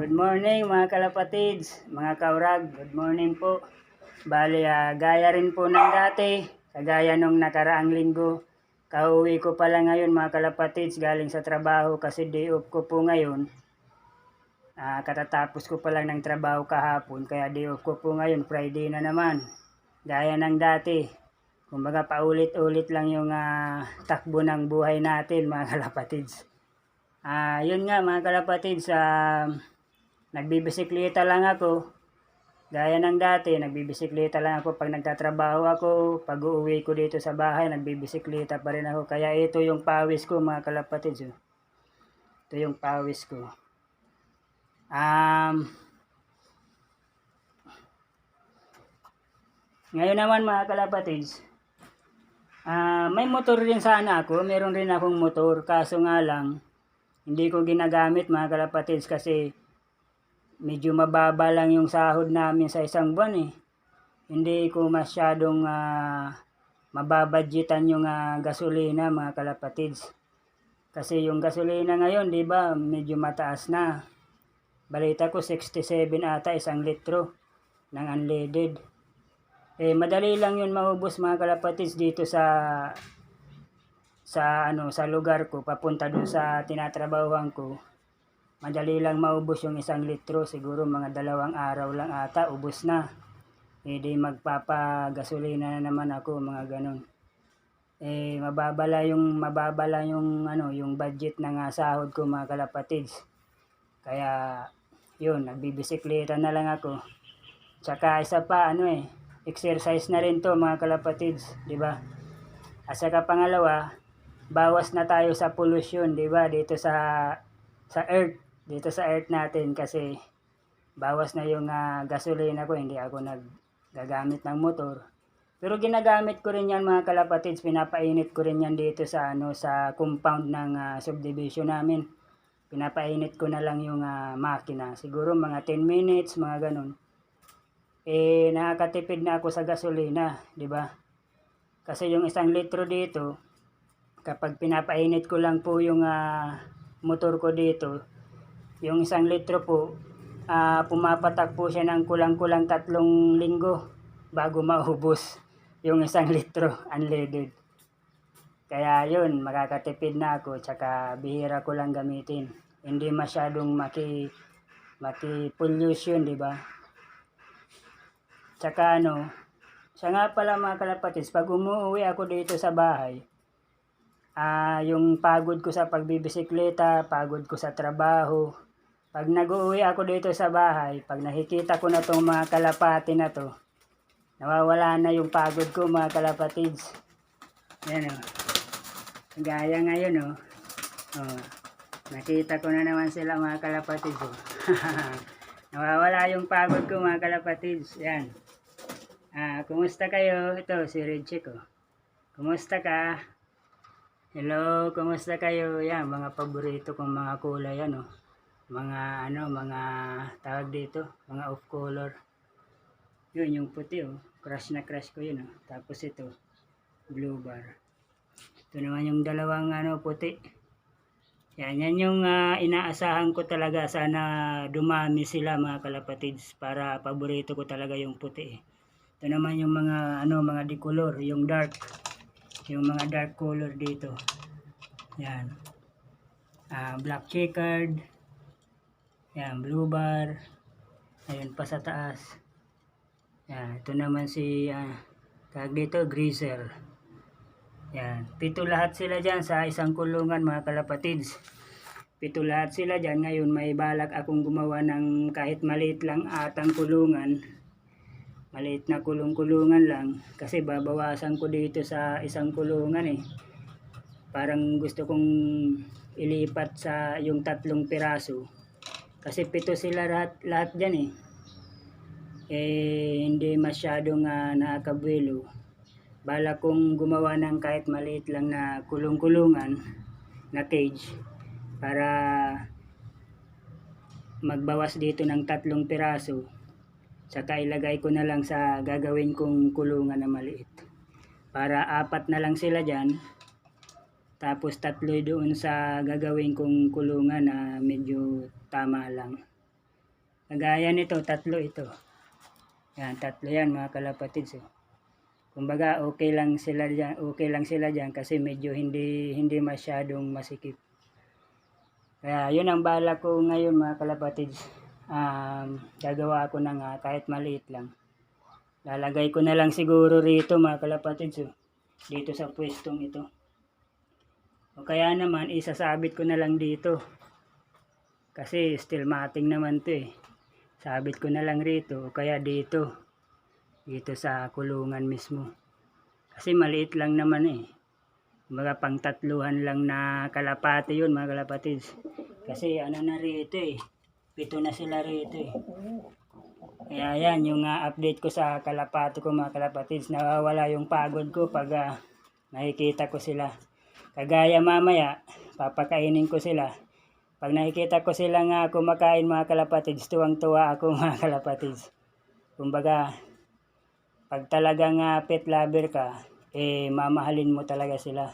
Good morning mga kalapatids, mga kaurag, good morning po. Bali, ah, gaya rin po ng dati, kagaya nung nakaraang linggo. Kauwi ko pala ngayon mga kalapatids galing sa trabaho kasi day off ko po ngayon. Ah, katatapos ko pa lang ng trabaho kahapon kaya day off ko po ngayon, Friday na naman. Gaya ng dati, kumbaga paulit-ulit lang yung ah, takbo ng buhay natin mga kalapatids. Ah, yun nga mga kalapatids, sa nagbibisikleta lang ako. Gaya ng dati, nagbibisikleta lang ako pag nagtatrabaho ako, pag uuwi ko dito sa bahay, nagbibisikleta pa rin ako. Kaya ito yung pawis ko mga kalapatids. oh. Ito yung pawis ko. Um, ngayon naman mga kalapatids, ah may motor rin sana ako. Meron rin akong motor, kaso nga lang, hindi ko ginagamit mga kalapatids kasi medyo mababa lang yung sahod namin sa isang buwan eh. Hindi ko masyadong uh, mababadgetan yung ah, gasolina mga kalapatids. Kasi yung gasolina ngayon, di ba, medyo mataas na. Balita ko 67 ata isang litro ng unleaded. Eh madali lang yun maubos mga kalapatids dito sa sa ano sa lugar ko papunta dun sa tinatrabahuhan ko madali lang maubos yung isang litro siguro mga dalawang araw lang ata ubos na. Eh di magpapagasolina na naman ako mga ganon eh mababala yung mababala yung ano yung budget ng ah, sahod ko mga kalapatids. Kaya yun nagbibisikleta na lang ako. Tsaka isa pa ano eh exercise na rin to mga kalapatids di ba? At saka pangalawa bawas na tayo sa pollution di ba? Dito sa sa earth dito sa earth natin kasi bawas na yung ah, gasolina ko hindi ako naggagamit ng motor. Pero ginagamit ko rin yan mga kalapatids. Pinapainit ko rin yan dito sa ano sa compound ng ah, subdivision namin. Pinapainit ko na lang yung ah, makina. Siguro mga 10 minutes mga ganun. Eh nakakatipid na ako sa gasolina di ba? Kasi yung isang litro dito kapag pinapainit ko lang po yung ah, motor ko dito yung isang litro po, ah, pumapatak po siya ng kulang-kulang tatlong linggo bago maubos yung isang litro unleaded. Kaya yun, makakatipid na ako, tsaka bihira ko lang gamitin. Hindi masyadong maki, maki pollution, di ba? Tsaka ano, siya nga pala mga kalapatids, pag umuwi ako dito sa bahay, ah yung pagod ko sa pagbibisikleta, pagod ko sa trabaho, pag nag-uwi ako dito sa bahay, pag nakikita ko na tong mga kalapati na to, nawawala na yung pagod ko mga kalapatids. Yan o. Gaya ngayon o. Oh. Nakita ko na naman sila mga kalapatids o. nawawala yung pagod ko mga kalapatids. Yan. Ah, kumusta kayo? Ito si Reggie ko. Kumusta ka? Hello, kumusta kayo? Yan, mga paborito kong mga kulay ano mga ano, mga tawag dito, mga off color. Yun, yung puti oh. Crush na crush ko yun oh. Tapos ito, blue bar. Ito naman yung dalawang ano, puti. Yan, yan yung ah, inaasahan ko talaga. Sana dumami sila mga kalapatids para paborito ko talaga yung puti. eh. Ito naman yung mga ano, mga decolor, yung dark. Yung mga dark color dito. Yan. Ah, black checkered. Yan, blue bar. Ayun pa sa taas. Yan, ito naman si uh, tag dito, greaser. Yan, pito lahat sila dyan sa isang kulungan mga kalapatids. Pito lahat sila dyan. Ngayon may balak akong gumawa ng kahit maliit lang atang kulungan. Maliit na kulong-kulungan lang. Kasi babawasan ko dito sa isang kulungan eh. Parang gusto kong ilipat sa yung tatlong piraso kasi pito sila lahat, lahat dyan eh. Eh, hindi masyadong uh, nakakabuelo. Bala kong gumawa ng kahit maliit lang na kulong-kulungan na cage para magbawas dito ng tatlong piraso saka ilagay ko na lang sa gagawin kong kulungan na maliit para apat na lang sila dyan tapos tatlo doon sa gagawin kong kulungan na medyo tama lang. Kagaya nito, tatlo ito. Yan, tatlo yan mga kalapatids. Oh. Kumbaga, okay lang sila diyan, okay lang sila diyan kasi medyo hindi hindi masyadong masikip. Kaya yun ang bala ko ngayon mga kalapatids. Um, gagawa ako ng ah, kahit maliit lang. Lalagay ko na lang siguro rito mga kalapatids. Oh. Dito sa pwestong ito. O kaya naman, isasabit ko na lang dito. Kasi still mating naman to eh. Sabit ko na lang rito o kaya dito. Dito sa kulungan mismo. Kasi maliit lang naman eh. Mga pang tatluhan lang na kalapati yun mga kalapatids. Kasi ano na rito eh. Pito na sila rito eh. Kaya yan, yung ah, update ko sa kalapati ko mga kalapatids. Nawawala yung pagod ko pag ah, nakikita ko sila. Kagaya mamaya, papakainin ko sila. Pag nakikita ko sila nga kumakain mga kalapatids, tuwang-tuwa ako mga kalapatids. Kumbaga, pag talagang uh, pet lover ka, eh mamahalin mo talaga sila.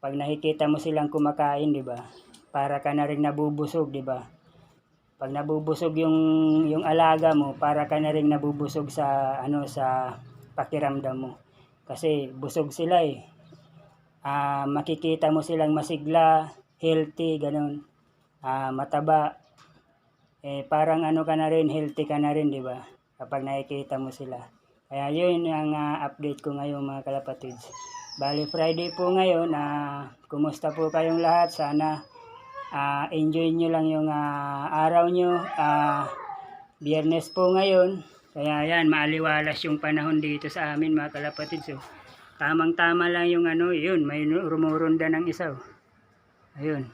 Pag nakikita mo silang kumakain, di ba? Para ka na rin nabubusog, di ba? Pag nabubusog yung yung alaga mo, para ka na rin nabubusog sa ano sa pakiramdam mo. Kasi busog sila eh. Ah, makikita mo silang masigla, healthy, ganun. Ah, mataba. Eh parang ano ka na rin, healthy ka na rin, di ba? Kapag nakikita mo sila. Kaya yun ang ah, update ko ngayon mga kalapatids. Bali Friday po ngayon, ah, kumusta po kayong lahat? Sana ah, enjoy nyo lang yung ah, araw nyo. Ah, biyernes po ngayon. Kaya yan, maaliwalas yung panahon dito sa amin mga kalapatids. So, tamang-tama lang yung ano, yun, may rumurunda ng isa. oh. Ayun.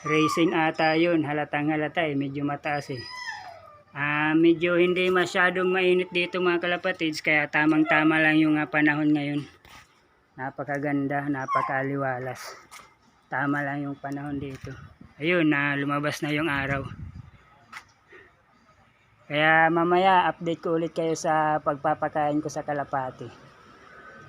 Racing ata yun, halatang halata eh, medyo mataas eh. Ah, medyo hindi masyadong mainit dito mga kalapatids, kaya tamang-tama lang yung ah, panahon ngayon. Napakaganda, napakaliwalas. Tama lang yung panahon dito. Ayun, na lumabas na yung araw. Kaya mamaya update ko ulit kayo sa pagpapakain ko sa kalapati.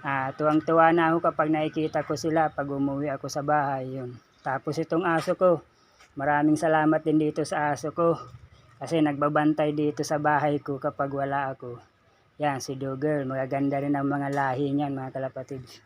Ah, tuwang-tuwa na ako kapag nakikita ko sila pag umuwi ako sa bahay. Yun. Tapos itong aso ko, maraming salamat din dito sa aso ko. Kasi nagbabantay dito sa bahay ko kapag wala ako. Yan, si Dogger. Magaganda rin ang mga lahi niyan, mga kalapatids.